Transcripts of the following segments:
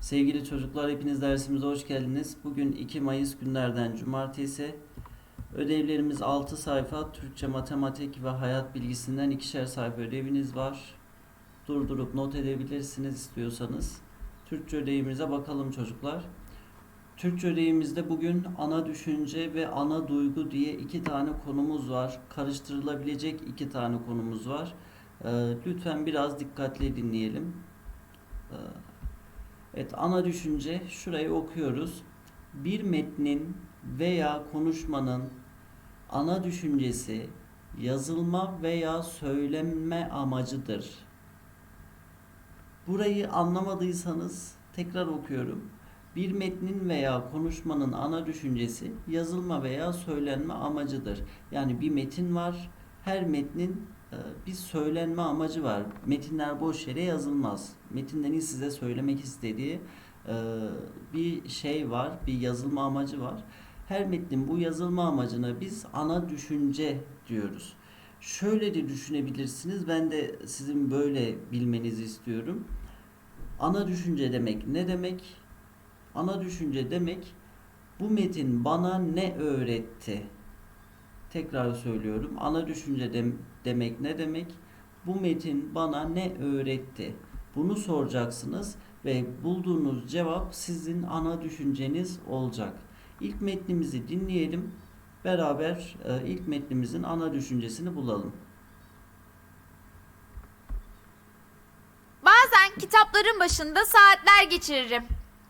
Sevgili çocuklar hepiniz dersimize hoş geldiniz. Bugün 2 Mayıs günlerden cumartesi. Ödevlerimiz 6 sayfa. Türkçe, matematik ve hayat bilgisinden ikişer sayfa ödeviniz var. Durdurup not edebilirsiniz istiyorsanız. Türkçe ödevimize bakalım çocuklar. Türkçe ödevimizde bugün ana düşünce ve ana duygu diye iki tane konumuz var. Karıştırılabilecek iki tane konumuz var. Ee, lütfen biraz dikkatli dinleyelim. Evet, ana düşünce şurayı okuyoruz. Bir metnin veya konuşmanın ana düşüncesi yazılma veya söylenme amacıdır. Burayı anlamadıysanız tekrar okuyorum. Bir metnin veya konuşmanın ana düşüncesi yazılma veya söylenme amacıdır. Yani bir metin var. Her metnin bir söylenme amacı var. Metinler boş yere yazılmaz. Metinlerin size söylemek istediği e, bir şey var, bir yazılma amacı var. Her metnin bu yazılma amacına biz ana düşünce diyoruz. Şöyle de düşünebilirsiniz. Ben de sizin böyle bilmenizi istiyorum. Ana düşünce demek ne demek? Ana düşünce demek bu metin bana ne öğretti? Tekrar söylüyorum. Ana düşünce dem- demek ne demek? Bu metin bana ne öğretti? Bunu soracaksınız ve bulduğunuz cevap sizin ana düşünceniz olacak. İlk metnimizi dinleyelim. Beraber e, ilk metnimizin ana düşüncesini bulalım. Bazen kitapların başında saatler geçiririm.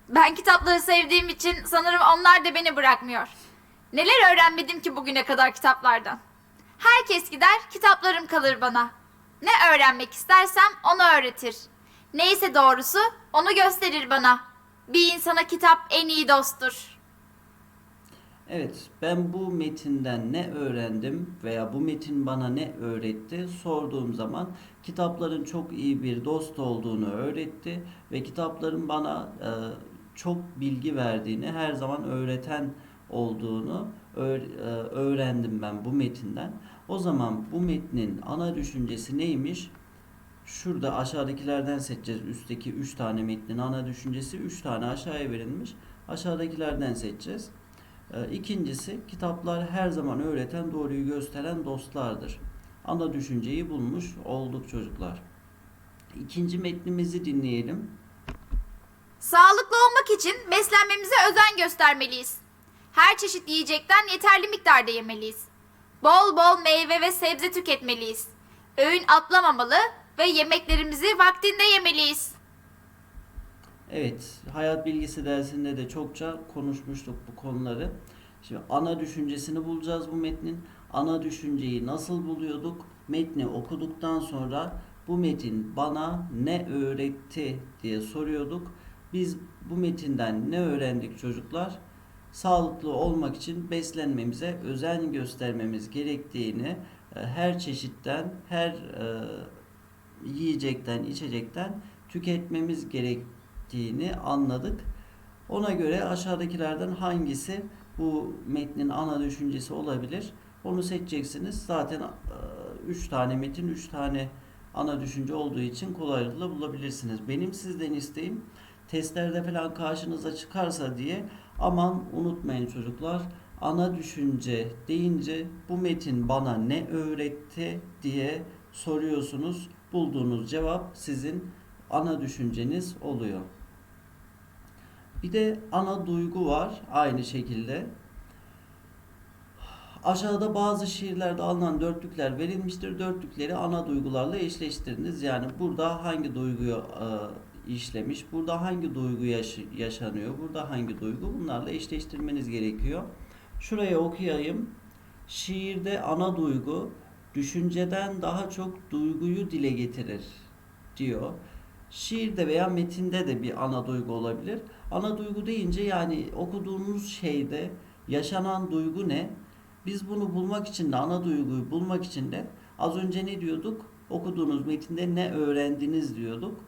Ben kitapları sevdiğim için sanırım onlar da beni bırakmıyor. Neler öğrenmedim ki bugüne kadar kitaplardan. Herkes gider, kitaplarım kalır bana. Ne öğrenmek istersem onu öğretir. Neyse doğrusu onu gösterir bana. Bir insana kitap en iyi dosttur. Evet, ben bu metinden ne öğrendim veya bu metin bana ne öğretti sorduğum zaman kitapların çok iyi bir dost olduğunu öğretti ve kitapların bana e, çok bilgi verdiğini, her zaman öğreten olduğunu öğrendim ben bu metinden. O zaman bu metnin ana düşüncesi neymiş? Şurada aşağıdakilerden seçeceğiz. Üstteki 3 tane metnin ana düşüncesi 3 tane aşağıya verilmiş. Aşağıdakilerden seçeceğiz. Ee, İkincisi kitaplar her zaman öğreten doğruyu gösteren dostlardır. Ana düşünceyi bulmuş olduk çocuklar. İkinci metnimizi dinleyelim. Sağlıklı olmak için beslenmemize özen göstermeliyiz. Her çeşit yiyecekten yeterli miktarda yemeliyiz. Bol bol meyve ve sebze tüketmeliyiz. Öğün atlamamalı ve yemeklerimizi vaktinde yemeliyiz. Evet, hayat bilgisi dersinde de çokça konuşmuştuk bu konuları. Şimdi ana düşüncesini bulacağız bu metnin. Ana düşünceyi nasıl buluyorduk? Metni okuduktan sonra bu metin bana ne öğretti diye soruyorduk. Biz bu metinden ne öğrendik çocuklar? Sağlıklı olmak için beslenmemize özen göstermemiz gerektiğini, e, her çeşitten, her e, yiyecekten, içecekten tüketmemiz gerektiğini anladık. Ona göre aşağıdakilerden hangisi bu metnin ana düşüncesi olabilir? Onu seçeceksiniz. Zaten 3 tane metin, 3 tane ana düşünce olduğu için kolaylıkla bulabilirsiniz. Benim sizden isteğim testlerde falan karşınıza çıkarsa diye aman unutmayın çocuklar. Ana düşünce deyince bu metin bana ne öğretti diye soruyorsunuz. Bulduğunuz cevap sizin ana düşünceniz oluyor. Bir de ana duygu var aynı şekilde. Aşağıda bazı şiirlerde alınan dörtlükler verilmiştir. Dörtlükleri ana duygularla eşleştiriniz. Yani burada hangi duyguyu işlemiş, burada hangi duygu yaş- yaşanıyor, burada hangi duygu bunlarla eşleştirmeniz gerekiyor. Şuraya okuyayım. Şiirde ana duygu düşünceden daha çok duyguyu dile getirir diyor. Şiirde veya metinde de bir ana duygu olabilir. Ana duygu deyince yani okuduğunuz şeyde yaşanan duygu ne? Biz bunu bulmak için de ana duyguyu bulmak için de az önce ne diyorduk? Okuduğunuz metinde ne öğrendiniz diyorduk.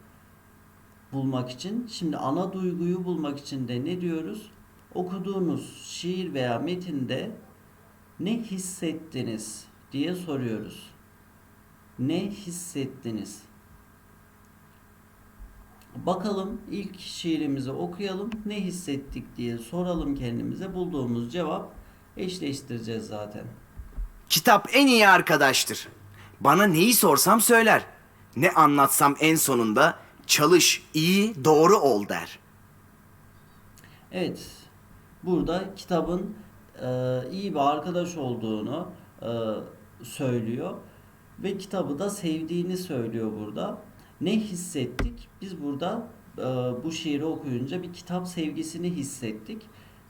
Bulmak için. Şimdi ana duyguyu bulmak için de ne diyoruz? Okuduğunuz şiir veya metinde ne hissettiniz diye soruyoruz. Ne hissettiniz? Bakalım ilk şiirimizi okuyalım. Ne hissettik diye soralım kendimize. Bulduğumuz cevap eşleştireceğiz zaten. Kitap en iyi arkadaştır. Bana neyi sorsam söyler. Ne anlatsam en sonunda çalış, iyi, doğru ol der. Evet. Burada kitabın e, iyi bir arkadaş olduğunu e, söylüyor ve kitabı da sevdiğini söylüyor burada. Ne hissettik? Biz burada e, bu şiiri okuyunca bir kitap sevgisini hissettik.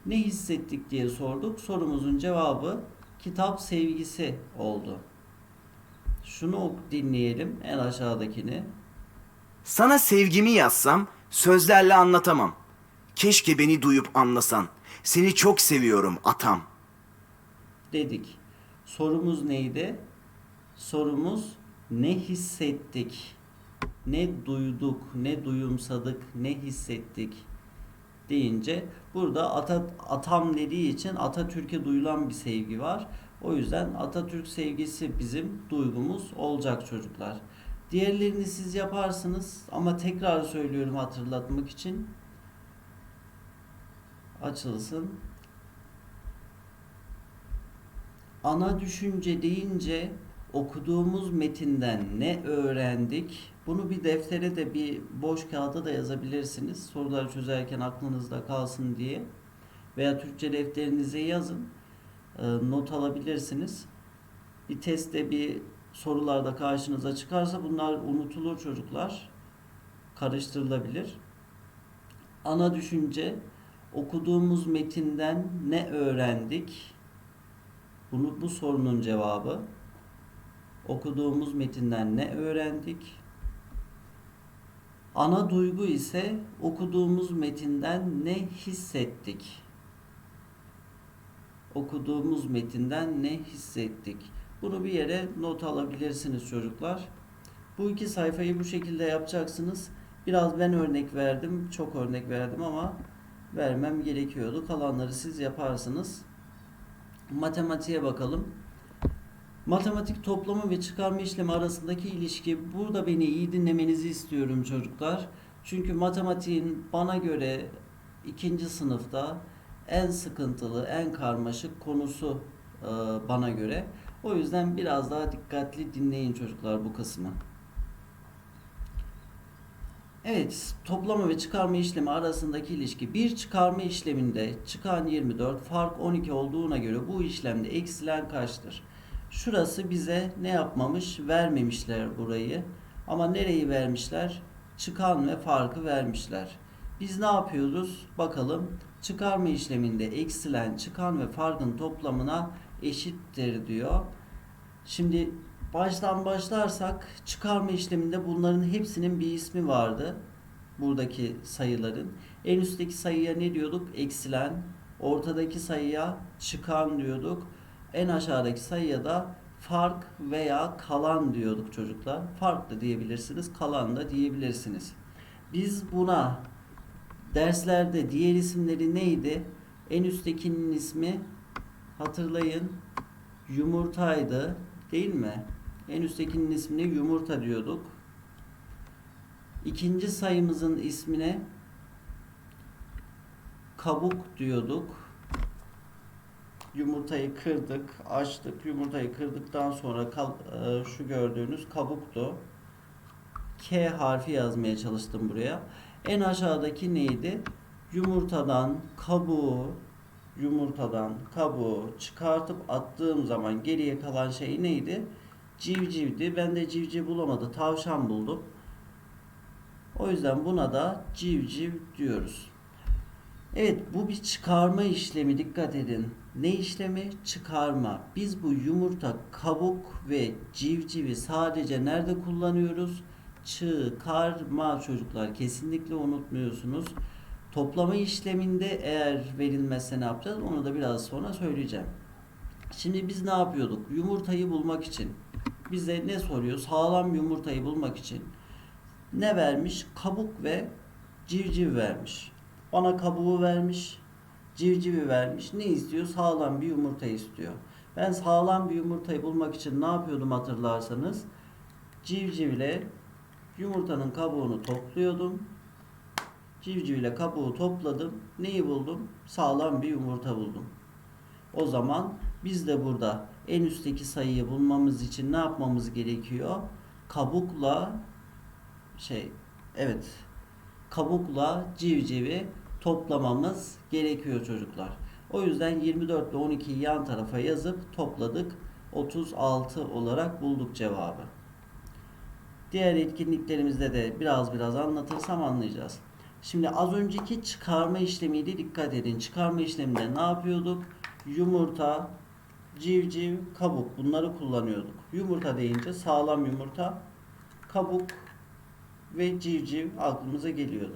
Ne hissettik diye sorduk. Sorumuzun cevabı kitap sevgisi oldu. Şunu dinleyelim en aşağıdakini. Sana sevgimi yazsam sözlerle anlatamam. Keşke beni duyup anlasan. Seni çok seviyorum atam. dedik. Sorumuz neydi? Sorumuz ne hissettik? Ne duyduk, ne duyumsadık, ne hissettik deyince burada ata, atam dediği için Atatürk'e duyulan bir sevgi var. O yüzden Atatürk sevgisi bizim duygumuz olacak çocuklar. Diğerlerini siz yaparsınız ama tekrar söylüyorum hatırlatmak için. Açılsın. Ana düşünce deyince okuduğumuz metinden ne öğrendik? Bunu bir deftere de bir boş kağıda da yazabilirsiniz. Soruları çözerken aklınızda kalsın diye. Veya Türkçe defterinize yazın. Ee, Not alabilirsiniz. Bir testte bir sorularda karşınıza çıkarsa bunlar unutulur çocuklar. Karıştırılabilir. Ana düşünce okuduğumuz metinden ne öğrendik? Bunu bu sorunun cevabı. Okuduğumuz metinden ne öğrendik? Ana duygu ise okuduğumuz metinden ne hissettik? Okuduğumuz metinden ne hissettik? Bunu bir yere not alabilirsiniz çocuklar. Bu iki sayfayı bu şekilde yapacaksınız. Biraz ben örnek verdim, çok örnek verdim ama vermem gerekiyordu. Kalanları siz yaparsınız. Matematiğe bakalım. Matematik toplama ve çıkarma işlemi arasındaki ilişki burada beni iyi dinlemenizi istiyorum çocuklar. Çünkü matematiğin bana göre ikinci sınıfta en sıkıntılı, en karmaşık konusu e, bana göre. O yüzden biraz daha dikkatli dinleyin çocuklar bu kısmı. Evet, toplama ve çıkarma işlemi arasındaki ilişki. Bir çıkarma işleminde çıkan 24, fark 12 olduğuna göre bu işlemde eksilen kaçtır? Şurası bize ne yapmamış? Vermemişler burayı. Ama nereyi vermişler? Çıkan ve farkı vermişler. Biz ne yapıyoruz? Bakalım. Çıkarma işleminde eksilen çıkan ve farkın toplamına eşittir diyor. Şimdi baştan başlarsak çıkarma işleminde bunların hepsinin bir ismi vardı. Buradaki sayıların. En üstteki sayıya ne diyorduk? Eksilen. Ortadaki sayıya çıkan diyorduk. En aşağıdaki sayıya da fark veya kalan diyorduk çocuklar. Fark da diyebilirsiniz, kalan da diyebilirsiniz. Biz buna derslerde diğer isimleri neydi? En üsttekinin ismi hatırlayın yumurtaydı değil mi? En üsttekinin ismine yumurta diyorduk. İkinci sayımızın ismine kabuk diyorduk. Yumurtayı kırdık, açtık. Yumurtayı kırdıktan sonra e, şu gördüğünüz kabuktu. K harfi yazmaya çalıştım buraya. En aşağıdaki neydi? Yumurtadan kabuğu yumurtadan kabuğu çıkartıp attığım zaman geriye kalan şey neydi? Civcivdi. Ben de civciv bulamadı. Tavşan buldum. O yüzden buna da civciv diyoruz. Evet bu bir çıkarma işlemi dikkat edin. Ne işlemi? Çıkarma. Biz bu yumurta, kabuk ve civcivi sadece nerede kullanıyoruz? Çıkarma çocuklar. Kesinlikle unutmuyorsunuz. Toplama işleminde eğer verilmezse ne yapacağız? Onu da biraz sonra söyleyeceğim. Şimdi biz ne yapıyorduk? Yumurtayı bulmak için. Bize ne soruyor? Sağlam yumurtayı bulmak için. Ne vermiş? Kabuk ve civciv vermiş. Bana kabuğu vermiş, civcivi vermiş. Ne istiyor? Sağlam bir yumurta istiyor. Ben sağlam bir yumurtayı bulmak için ne yapıyordum hatırlarsanız? Civcivle yumurtanın kabuğunu topluyordum. Civciv ile kabuğu topladım. Neyi buldum? Sağlam bir yumurta buldum. O zaman biz de burada en üstteki sayıyı bulmamız için ne yapmamız gerekiyor? Kabukla şey evet kabukla civcivi toplamamız gerekiyor çocuklar. O yüzden 24 ve 12'yi yan tarafa yazıp topladık. 36 olarak bulduk cevabı. Diğer etkinliklerimizde de biraz biraz anlatırsam anlayacağız. Şimdi az önceki çıkarma işlemiydi dikkat edin. Çıkarma işleminde ne yapıyorduk? Yumurta, civciv, kabuk bunları kullanıyorduk. Yumurta deyince sağlam yumurta, kabuk ve civciv aklımıza geliyordu.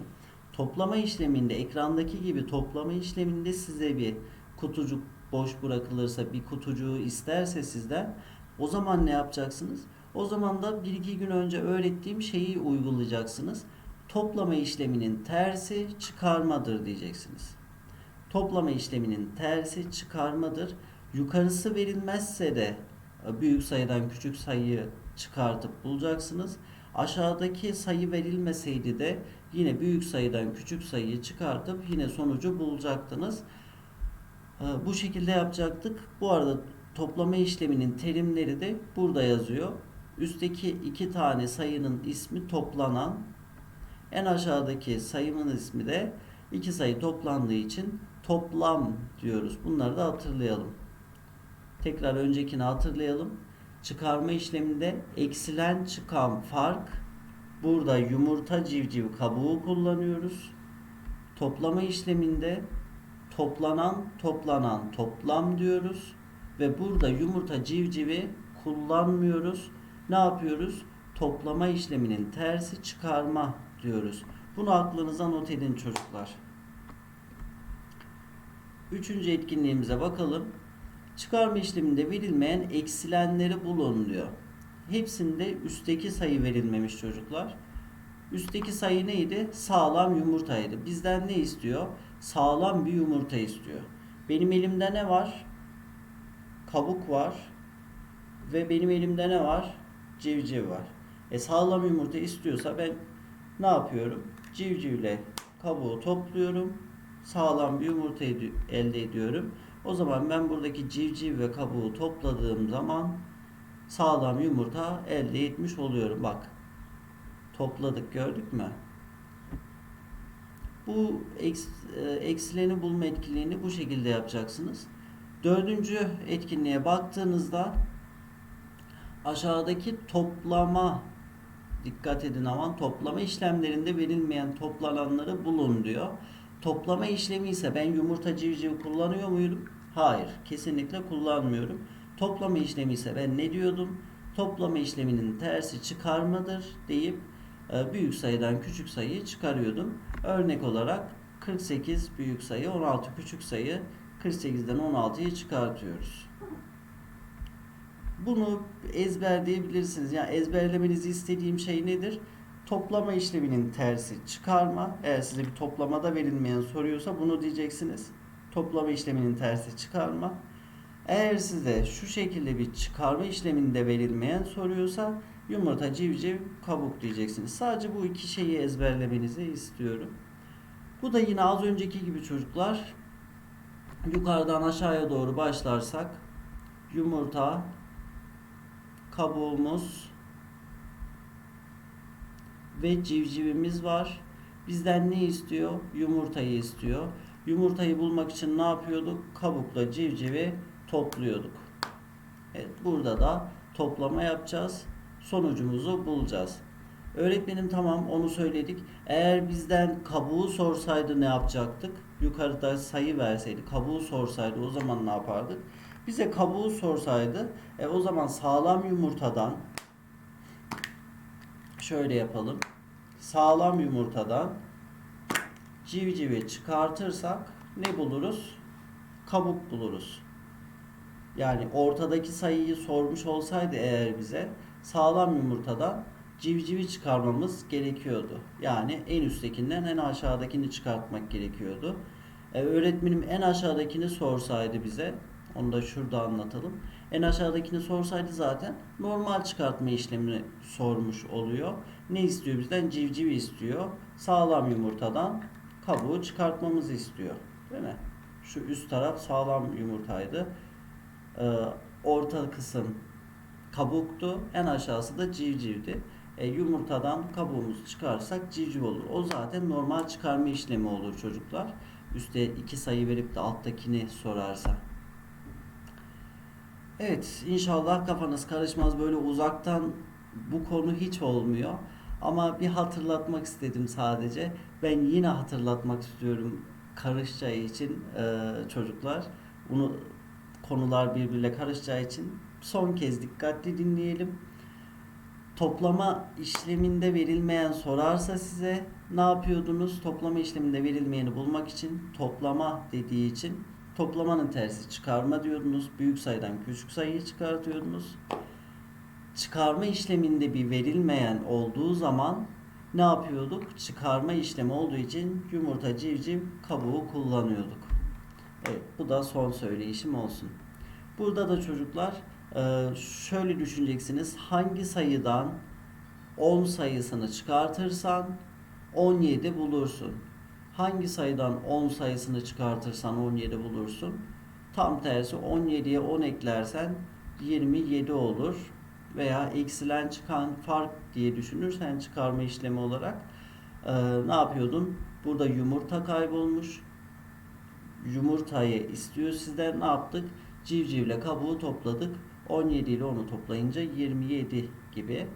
Toplama işleminde ekrandaki gibi toplama işleminde size bir kutucuk boş bırakılırsa bir kutucuğu isterse sizden o zaman ne yapacaksınız? O zaman da bir iki gün önce öğrettiğim şeyi uygulayacaksınız. Toplama işleminin tersi çıkarmadır diyeceksiniz. Toplama işleminin tersi çıkarmadır. Yukarısı verilmezse de e, büyük sayıdan küçük sayıyı çıkartıp bulacaksınız. Aşağıdaki sayı verilmeseydi de yine büyük sayıdan küçük sayıyı çıkartıp yine sonucu bulacaktınız. E, Bu şekilde yapacaktık. Bu arada toplama işleminin terimleri de burada yazıyor. Üstteki iki tane sayının ismi toplanan, en aşağıdaki sayımın ismi de iki sayı toplandığı için toplam diyoruz. Bunları da hatırlayalım. Tekrar öncekini hatırlayalım. Çıkarma işleminde eksilen çıkan fark burada yumurta civciv kabuğu kullanıyoruz. Toplama işleminde toplanan toplanan toplam diyoruz ve burada yumurta civcivi kullanmıyoruz. Ne yapıyoruz? Toplama işleminin tersi çıkarma diyoruz. Bunu aklınıza not edin çocuklar. Üçüncü etkinliğimize bakalım. Çıkarma işleminde verilmeyen eksilenleri bulun diyor. Hepsinde üstteki sayı verilmemiş çocuklar. Üstteki sayı neydi? Sağlam yumurtaydı. Bizden ne istiyor? Sağlam bir yumurta istiyor. Benim elimde ne var? Kabuk var. Ve benim elimde ne var? Civciv var. E sağlam yumurta istiyorsa ben ne yapıyorum? Civcivle kabuğu topluyorum. Sağlam bir yumurta elde ediyorum. O zaman ben buradaki civciv ve kabuğu topladığım zaman sağlam yumurta elde etmiş oluyorum. Bak. Topladık gördük mü? Bu e, eksileni bulma etkinliğini bu şekilde yapacaksınız. Dördüncü etkinliğe baktığınızda aşağıdaki toplama dikkat edin aman toplama işlemlerinde verilmeyen toplananları bulun diyor. Toplama işlemi ise ben yumurta civciv kullanıyor muydum? Hayır, kesinlikle kullanmıyorum. Toplama işlemi ise ben ne diyordum? Toplama işleminin tersi çıkarmadır deyip e, büyük sayıdan küçük sayıyı çıkarıyordum. Örnek olarak 48 büyük sayı, 16 küçük sayı, 48'den 16'yı çıkartıyoruz. Bunu ezberleyebilirsiniz. Yani ezberlemenizi istediğim şey nedir? Toplama işleminin tersi çıkarma. Eğer size bir toplamada verilmeyen soruyorsa bunu diyeceksiniz. Toplama işleminin tersi çıkarma. Eğer size şu şekilde bir çıkarma işleminde verilmeyen soruyorsa yumurta, civciv, kabuk diyeceksiniz. Sadece bu iki şeyi ezberlemenizi istiyorum. Bu da yine az önceki gibi çocuklar. Yukarıdan aşağıya doğru başlarsak yumurta, kabuğumuz ve civcivimiz var. Bizden ne istiyor? Yumurtayı istiyor. Yumurtayı bulmak için ne yapıyorduk? Kabukla civcivi topluyorduk. Evet, burada da toplama yapacağız. Sonucumuzu bulacağız. Öğretmenim tamam onu söyledik. Eğer bizden kabuğu sorsaydı ne yapacaktık? Yukarıda sayı verseydi, kabuğu sorsaydı o zaman ne yapardık? Bize kabuğu sorsaydı, e, o zaman sağlam yumurtadan şöyle yapalım. Sağlam yumurtadan civcivi çıkartırsak ne buluruz? Kabuk buluruz. Yani ortadaki sayıyı sormuş olsaydı eğer bize sağlam yumurtadan civcivi çıkarmamız gerekiyordu. Yani en üsttekinden en aşağıdakini çıkartmak gerekiyordu. Ee, öğretmenim en aşağıdakini sorsaydı bize, onu da şurada anlatalım. En aşağıdakini sorsaydı zaten normal çıkartma işlemini sormuş oluyor. Ne istiyor bizden? Civcivi istiyor. Sağlam yumurtadan kabuğu çıkartmamızı istiyor. Değil mi? Şu üst taraf sağlam yumurtaydı. Ee, orta kısım kabuktu. En aşağısı da civcivdi. E, yumurtadan kabuğumuzu çıkarsak civciv olur. O zaten normal çıkarma işlemi olur çocuklar. Üste iki sayı verip de alttakini sorarsa. Evet, inşallah kafanız karışmaz. Böyle uzaktan bu konu hiç olmuyor. Ama bir hatırlatmak istedim sadece. Ben yine hatırlatmak istiyorum karışacağı için e, çocuklar. Bunu konular birbirle karışacağı için son kez dikkatli dinleyelim. Toplama işleminde verilmeyen sorarsa size ne yapıyordunuz? Toplama işleminde verilmeyeni bulmak için toplama dediği için toplamanın tersi çıkarma diyordunuz. Büyük sayıdan küçük sayıyı çıkartıyordunuz. Çıkarma işleminde bir verilmeyen olduğu zaman ne yapıyorduk? Çıkarma işlemi olduğu için yumurta civciv kabuğu kullanıyorduk. Evet, bu da son söyleyişim olsun. Burada da çocuklar e, şöyle düşüneceksiniz. Hangi sayıdan 10 sayısını çıkartırsan 17 bulursun. Hangi sayıdan 10 sayısını çıkartırsan 17 bulursun. Tam tersi 17'ye 10 eklersen 27 olur. Veya eksilen çıkan fark diye düşünürsen çıkarma işlemi olarak e, ne yapıyordun? Burada yumurta kaybolmuş. Yumurtayı istiyor sizden. Ne yaptık? Civcivle kabuğu topladık. 17 ile onu toplayınca 27 gibi.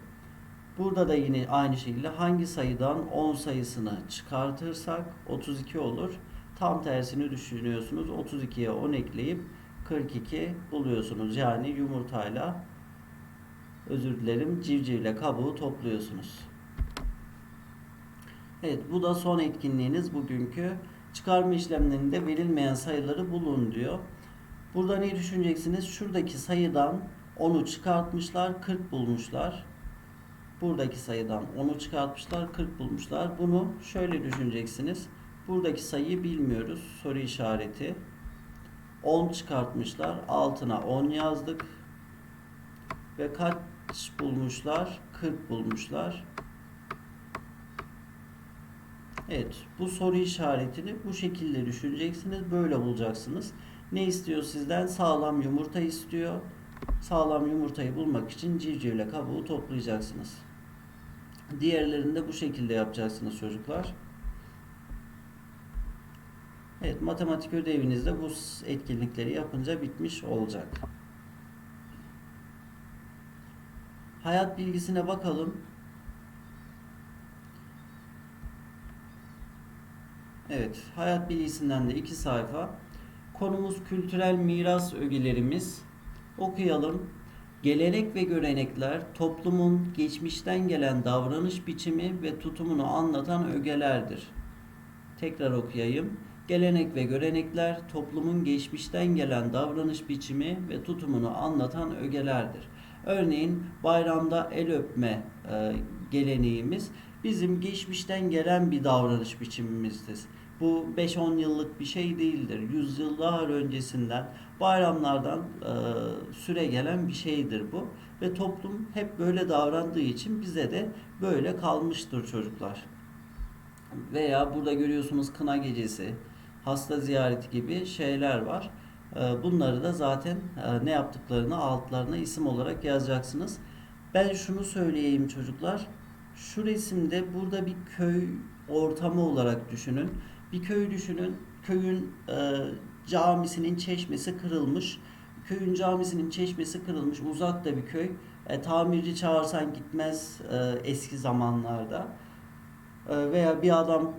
Burada da yine aynı şekilde hangi sayıdan 10 sayısını çıkartırsak 32 olur. Tam tersini düşünüyorsunuz. 32'ye 10 ekleyip 42 buluyorsunuz. Yani yumurtayla özür dilerim civcivle kabuğu topluyorsunuz. Evet bu da son etkinliğiniz bugünkü. Çıkarma işlemlerinde verilmeyen sayıları bulun diyor. Burada ne düşüneceksiniz? Şuradaki sayıdan 10'u çıkartmışlar, 40 bulmuşlar. Buradaki sayıdan 10'u çıkartmışlar, 40 bulmuşlar. Bunu şöyle düşüneceksiniz. Buradaki sayıyı bilmiyoruz. Soru işareti. 10 çıkartmışlar. Altına 10 yazdık. Ve kaç bulmuşlar? 40 bulmuşlar. Evet, bu soru işaretini bu şekilde düşüneceksiniz. Böyle bulacaksınız. Ne istiyor sizden? Sağlam yumurta istiyor. Sağlam yumurtayı bulmak için civcivle kabuğu toplayacaksınız. Diğerlerini de bu şekilde yapacaksınız çocuklar. Evet, matematik ödeviniz de bu etkinlikleri yapınca bitmiş olacak. Hayat bilgisine bakalım. Evet, hayat bilgisinden de iki sayfa. Konumuz kültürel miras ögelerimiz. Okuyalım. Gelenek ve görenekler toplumun geçmişten gelen davranış biçimi ve tutumunu anlatan ögelerdir. Tekrar okuyayım. Gelenek ve görenekler toplumun geçmişten gelen davranış biçimi ve tutumunu anlatan ögelerdir. Örneğin bayramda el öpme e, geleneğimiz bizim geçmişten gelen bir davranış biçimimizdir. Bu 5-10 yıllık bir şey değildir. Yüzyıllar öncesinden bayramlardan e, süre gelen bir şeydir bu. Ve toplum hep böyle davrandığı için bize de böyle kalmıştır çocuklar. Veya burada görüyorsunuz kına gecesi, hasta ziyareti gibi şeyler var. E, bunları da zaten e, ne yaptıklarını altlarına isim olarak yazacaksınız. Ben şunu söyleyeyim çocuklar. Şu resimde burada bir köy ortamı olarak düşünün. Bir köy düşünün. Köyün e, camisinin çeşmesi kırılmış. Köyün camisinin çeşmesi kırılmış. Uzakta bir köy. E, tamirci çağırsan gitmez e, eski zamanlarda. E, veya bir adam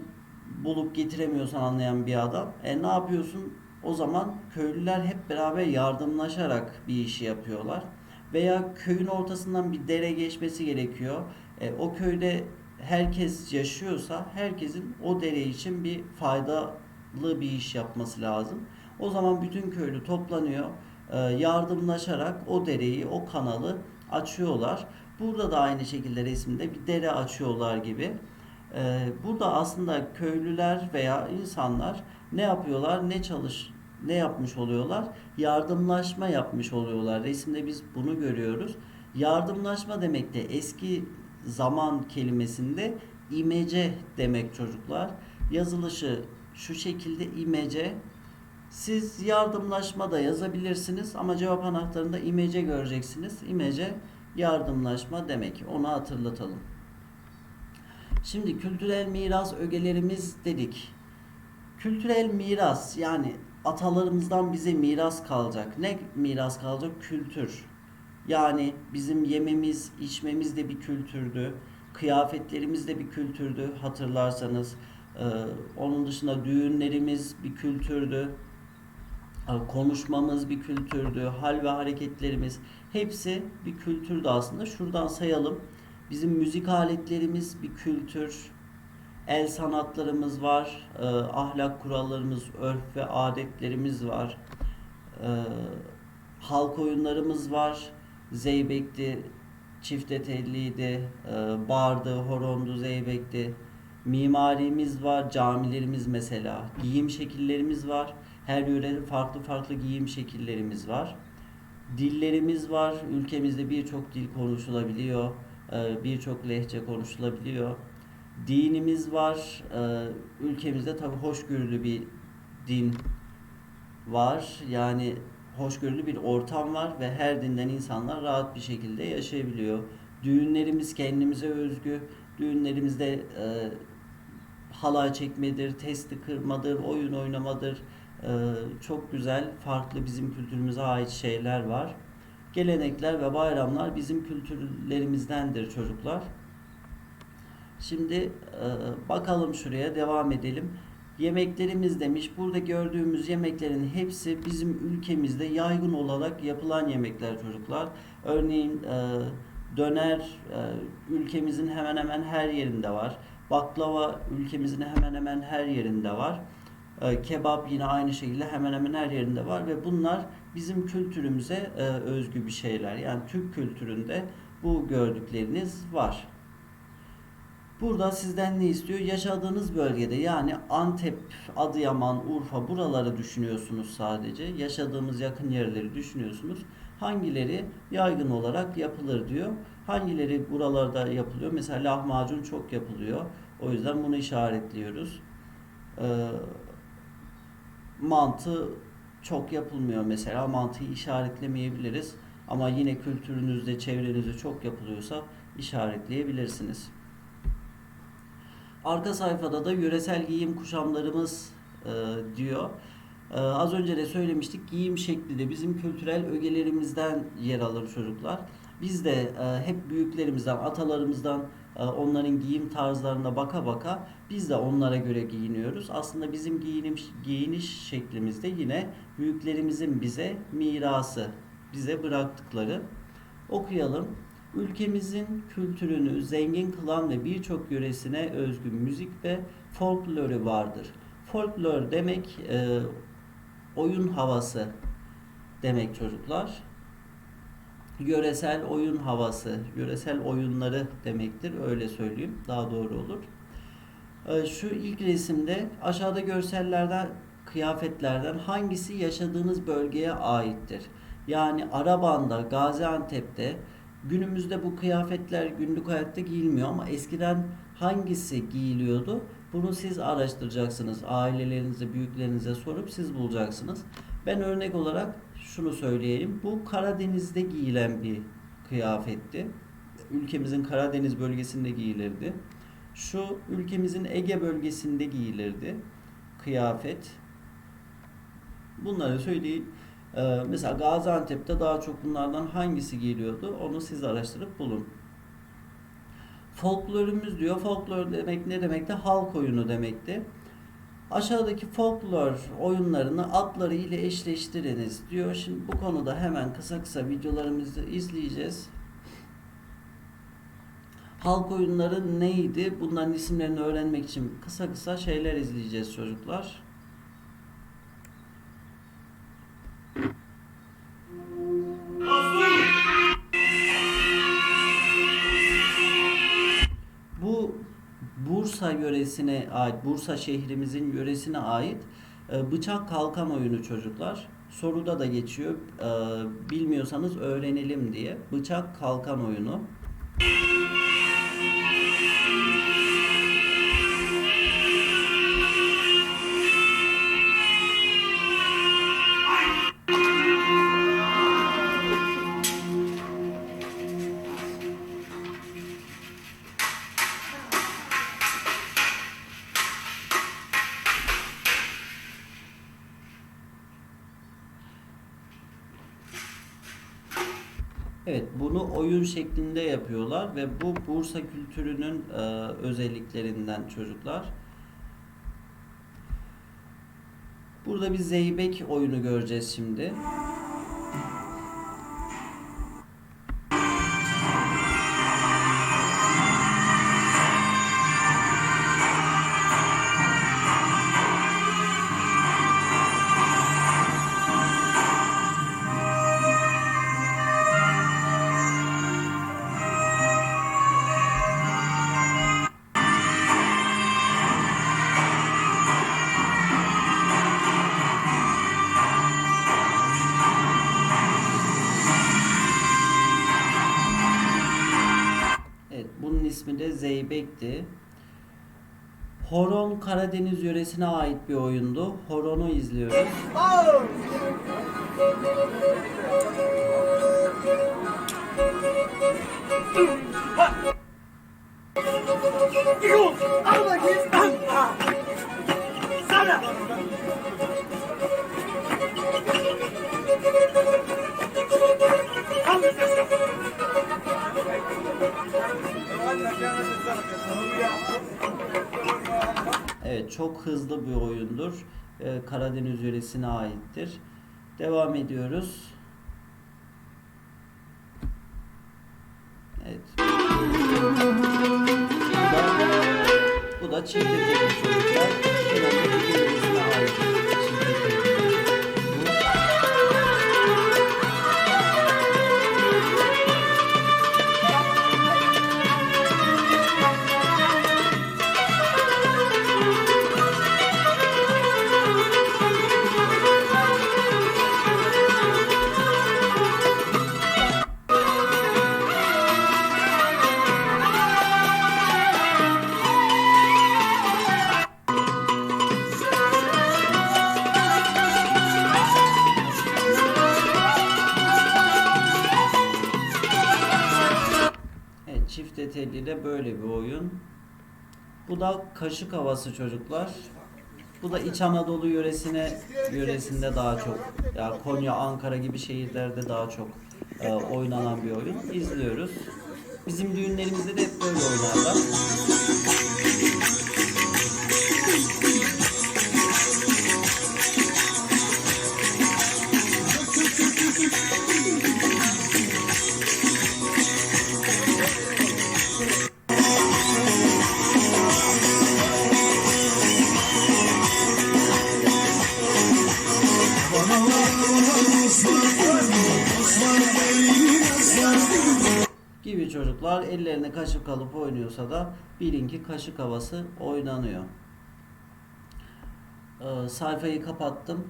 bulup getiremiyorsan anlayan bir adam. E, ne yapıyorsun? O zaman köylüler hep beraber yardımlaşarak bir işi yapıyorlar. Veya köyün ortasından bir dere geçmesi gerekiyor. E, o köyde herkes yaşıyorsa herkesin o dere için bir faydalı bir iş yapması lazım. O zaman bütün köylü toplanıyor, e, yardımlaşarak o dereyi, o kanalı açıyorlar. Burada da aynı şekilde resimde bir dere açıyorlar gibi. E, burada aslında köylüler veya insanlar ne yapıyorlar, ne çalış, ne yapmış oluyorlar? Yardımlaşma yapmış oluyorlar. Resimde biz bunu görüyoruz. Yardımlaşma demek de eski zaman kelimesinde imece demek çocuklar. Yazılışı şu şekilde imece. Siz yardımlaşma da yazabilirsiniz ama cevap anahtarında imece göreceksiniz. İmece yardımlaşma demek. Onu hatırlatalım. Şimdi kültürel miras ögelerimiz dedik. Kültürel miras yani atalarımızdan bize miras kalacak. Ne miras kalacak? Kültür. Yani bizim yememiz, içmemiz de bir kültürdü. Kıyafetlerimiz de bir kültürdü hatırlarsanız. Ee, onun dışında düğünlerimiz bir kültürdü. Ee, Konuşmamız bir kültürdü. Hal ve hareketlerimiz hepsi bir kültürdü aslında. Şuradan sayalım. Bizim müzik aletlerimiz bir kültür. El sanatlarımız var. e, ahlak kurallarımız, örf ve adetlerimiz var. Halk oyunlarımız var. Zeybekti, çifte telliydi, e, bardı, horondu, zeybekti. Mimarimiz var, camilerimiz mesela. Giyim şekillerimiz var. Her yörenin farklı farklı giyim şekillerimiz var. Dillerimiz var. Ülkemizde birçok dil konuşulabiliyor. e, Birçok lehçe konuşulabiliyor. Dinimiz var. E, Ülkemizde tabi hoşgörülü bir din var. Yani hoşgörülü bir ortam var ve her dinden insanlar rahat bir şekilde yaşayabiliyor. Düğünlerimiz kendimize özgü. Düğünlerimizde e, halay çekmedir, testi kırmadır, oyun oynamadır. E, çok güzel, farklı bizim kültürümüze ait şeyler var. Gelenekler ve bayramlar bizim kültürlerimizdendir çocuklar. Şimdi e, bakalım şuraya devam edelim. Yemeklerimiz demiş. Burada gördüğümüz yemeklerin hepsi bizim ülkemizde yaygın olarak yapılan yemekler çocuklar. Örneğin e, döner e, ülkemizin hemen hemen her yerinde var. Baklava ülkemizin hemen hemen her yerinde var. E, kebap yine aynı şekilde hemen hemen her yerinde var ve bunlar bizim kültürümüze e, özgü bir şeyler. Yani Türk kültüründe bu gördükleriniz var. Burada sizden ne istiyor? Yaşadığınız bölgede yani Antep, Adıyaman, Urfa buraları düşünüyorsunuz sadece. Yaşadığımız yakın yerleri düşünüyorsunuz. Hangileri yaygın olarak yapılır diyor. Hangileri buralarda yapılıyor? Mesela lahmacun çok yapılıyor. O yüzden bunu işaretliyoruz. Ee, mantı çok yapılmıyor mesela. Mantıyı işaretlemeyebiliriz. Ama yine kültürünüzde, çevrenizde çok yapılıyorsa işaretleyebilirsiniz. Arka sayfada da yöresel giyim kuşamlarımız e, diyor. E, az önce de söylemiştik giyim şekli de bizim kültürel ögelerimizden yer alır çocuklar. Biz de e, hep büyüklerimizden, atalarımızdan e, onların giyim tarzlarına baka baka biz de onlara göre giyiniyoruz. Aslında bizim giyinim giyiniş şeklimiz de yine büyüklerimizin bize mirası, bize bıraktıkları. Okuyalım. Ülkemizin kültürünü zengin kılan ve birçok yöresine özgü müzik ve folkloru vardır. Folklor demek e, oyun havası demek çocuklar. Yöresel oyun havası, yöresel oyunları demektir. Öyle söyleyeyim. Daha doğru olur. E, şu ilk resimde aşağıda görsellerden kıyafetlerden hangisi yaşadığınız bölgeye aittir? Yani Araban'da, Gaziantep'te günümüzde bu kıyafetler günlük hayatta giyilmiyor ama eskiden hangisi giyiliyordu? Bunu siz araştıracaksınız. Ailelerinize, büyüklerinize sorup siz bulacaksınız. Ben örnek olarak şunu söyleyeyim. Bu Karadeniz'de giyilen bir kıyafetti. Ülkemizin Karadeniz bölgesinde giyilirdi. Şu ülkemizin Ege bölgesinde giyilirdi kıyafet. Bunları söyleyeyim. Ee, mesela Gaziantep'te daha çok bunlardan hangisi giyiliyordu? Onu siz araştırıp bulun. Folklorumuz diyor. Folklor demek ne demekti? Halk oyunu demekti. Aşağıdaki folklor oyunlarını adları ile eşleştiriniz diyor. Şimdi bu konuda hemen kısa kısa videolarımızı izleyeceğiz. Halk oyunları neydi? Bunların isimlerini öğrenmek için kısa kısa şeyler izleyeceğiz çocuklar. Bursa yöresine ait, Bursa şehrimizin yöresine ait e, bıçak kalkan oyunu çocuklar. Soruda da geçiyor. E, Bilmiyorsanız öğrenelim diye. Bıçak kalkan oyunu. Şeklinde yapıyorlar ve bu Bursa kültürünün e, özelliklerinden çocuklar. Burada bir zeybek oyunu göreceğiz şimdi. Zeybek'ti. Horon Karadeniz yöresine ait bir oyundu. Horon'u izliyoruz. Evet, çok hızlı bir oyundur. Ee, Karadeniz yöresine aittir. Devam ediyoruz. Evet. Bu da, bu da çift çocuklar. Evet, çift etelli de böyle bir oyun. Bu da kaşık havası çocuklar. Bu da İç Anadolu yöresine yöresinde daha çok, ya Konya, Ankara gibi şehirlerde daha çok e, oynanan bir oyun. İzliyoruz. Bizim düğünlerimizde de hep böyle oynarlar. Çocuklar ellerine kaşık alıp oynuyorsa da bilin ki kaşık havası oynanıyor. Ee, sayfayı kapattım.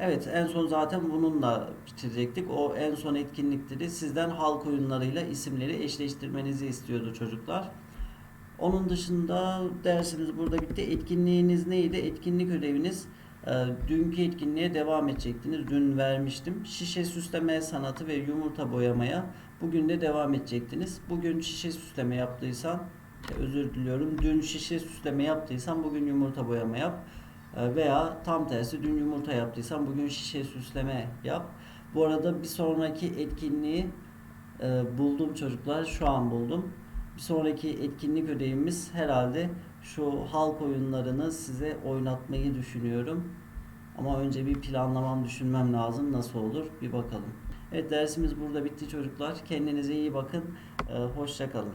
Evet en son zaten bununla bitirecektik. O en son etkinlikleri sizden halk oyunlarıyla isimleri eşleştirmenizi istiyordu çocuklar. Onun dışında dersimiz burada bitti. Etkinliğiniz neydi? Etkinlik ödeviniz dünkü etkinliğe devam edecektiniz. Dün vermiştim. Şişe süsleme sanatı ve yumurta boyamaya bugün de devam edecektiniz. Bugün şişe süsleme yaptıysan e, özür diliyorum. Dün şişe süsleme yaptıysan bugün yumurta boyama yap. E, veya tam tersi dün yumurta yaptıysan bugün şişe süsleme yap. Bu arada bir sonraki etkinliği e, buldum çocuklar. Şu an buldum. Bir sonraki etkinlik ödevimiz herhalde şu halk oyunlarını size oynatmayı düşünüyorum. Ama önce bir planlamam düşünmem lazım. Nasıl olur bir bakalım. Evet dersimiz burada bitti çocuklar. Kendinize iyi bakın. Ee, hoşça kalın.